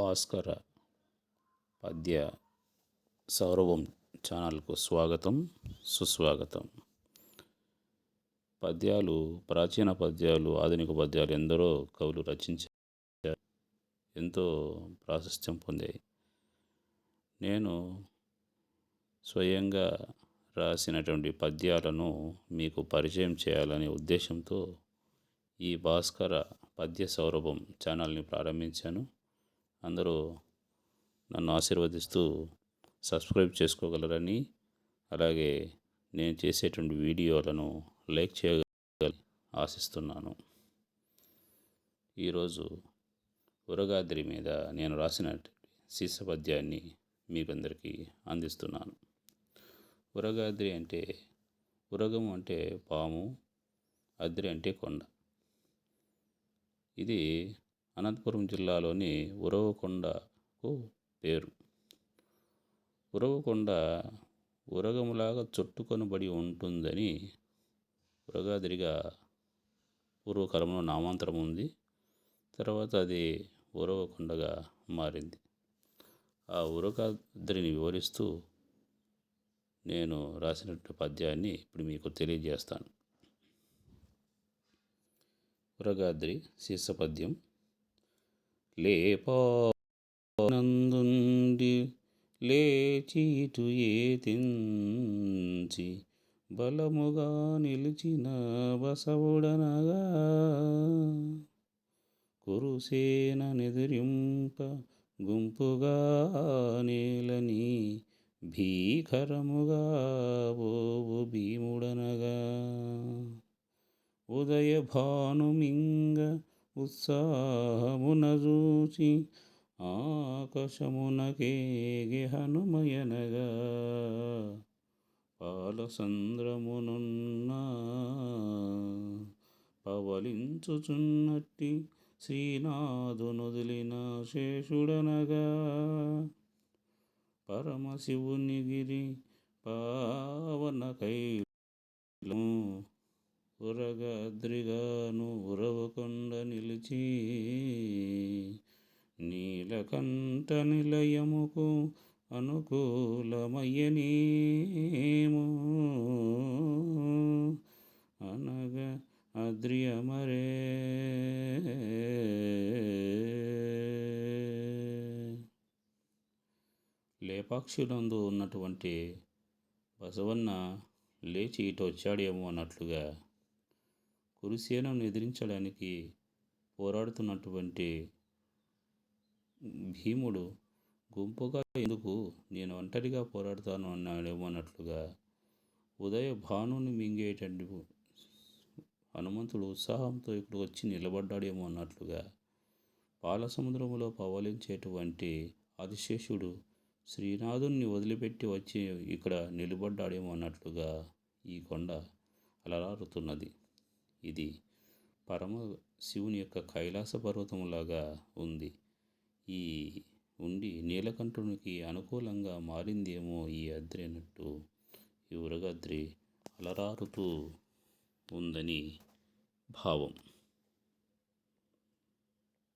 భాస్కర పద్య సౌరభం ఛానల్కు స్వాగతం సుస్వాగతం. పద్యాలు ప్రాచీన పద్యాలు ఆధునిక పద్యాలు ఎందరో కవులు రచించారు. ఎంతో ప్రాశస్త్యం పొందాయి. నేను స్వయంగా రాసినటువంటి పద్యాలను మీకు పరిచయం చేయాలనే ఉద్దేశంతో ఈ భాస్కర పద్య సౌరభం ఛానల్ని ప్రారంభించాను. అందరూ నన్ను ఆశీర్వదిస్తూ సబ్స్క్రైబ్ చేసుకోగలరని అలాగే నేను చేసేటువంటి వీడియోలను లైక్ చేయగల ఆశిస్తున్నాను. ఈరోజు ఉరగాద్రి మీద నేను రాసిన శీర్షపద్యాన్ని మీకందరికీ అందిస్తున్నాను. ఉరగాద్రి అంటే ఉరగం అంటే పాము అద్రి అంటే కొండ. ఇది అనంతపురం జిల్లాలోని ఉరవకొండకు పేరు. ఉరవకొండ ఉరగములాగా చుట్టుకొనబడి ఉంటుందని ఉరగాదిరిగా పూర్వకాలంలో నామాంతరం ఉంది. తర్వాత అది ఉరవకొండగా మారింది. ఆ ఉరగాద్రిని వివరిస్తూ నేను రాసినటువంటి పద్యాన్ని ఇప్పుడు మీకు తెలియజేస్తాను. ఉరగాద్రి శీర్షపద్యం లేపానందుండి లేచిటు ఏతించి బలముగా నిలిచిన బసవుడనగా కురుసేన నిదురింప గుంపుగా నేలని భీకరముగా ఓవు భీముడనగా ఉదయ భానుమింగ ఉత్సాహమున చూచి ఆకాశమునకేగి హనుమయనగా. పాలసంద్రమునున్న పవలించుచున్నట్టి శ్రీనాథునుదిలిన శేషుడనగా. పరమశివుని గిరి పావన కైలు ఉరగద్రిగాను ఉరవ నిలిచి నీలకంఠ నిలయముకు అనుకూలమయ్యనేము అనగా అద్రియమరే. లేపాక్షులందు ఉన్నటువంటి బసవన్న లేచి ఇటు వచ్చాడేమో అన్నట్లుగా కురుసేనను ఎదిరించడానికి పోరాడుతున్నటువంటి భీముడు గుంపుగా ఎందుకు నేను ఒంటరిగా పోరాడుతాను అన్నాడేమో అన్నట్లుగా ఉదయ భానుని మింగేటట్టు హనుమంతుడు ఉత్సాహంతో ఇప్పుడు వచ్చి నిలబడ్డాడేమో అన్నట్లుగా పాలసముద్రములో పవలించేటువంటి ఆదిశేషుడు శ్రీనాథుణ్ణి వదిలిపెట్టి వచ్చి ఇక్కడ నిలబడ్డాడేమో అన్నట్లుగా ఈ కొండ అలరారుతున్నది. ఇది పరమ శివుని యొక్క కైలాస పర్వతములాగా ఉంది. ఈ ఉండి నీలకంఠునికి అనుకూలంగా మారిందేమో ఈ అద్రి అన్నట్టు ఈ ఉరగద్రి అలరారుతూ ఉందని భావం.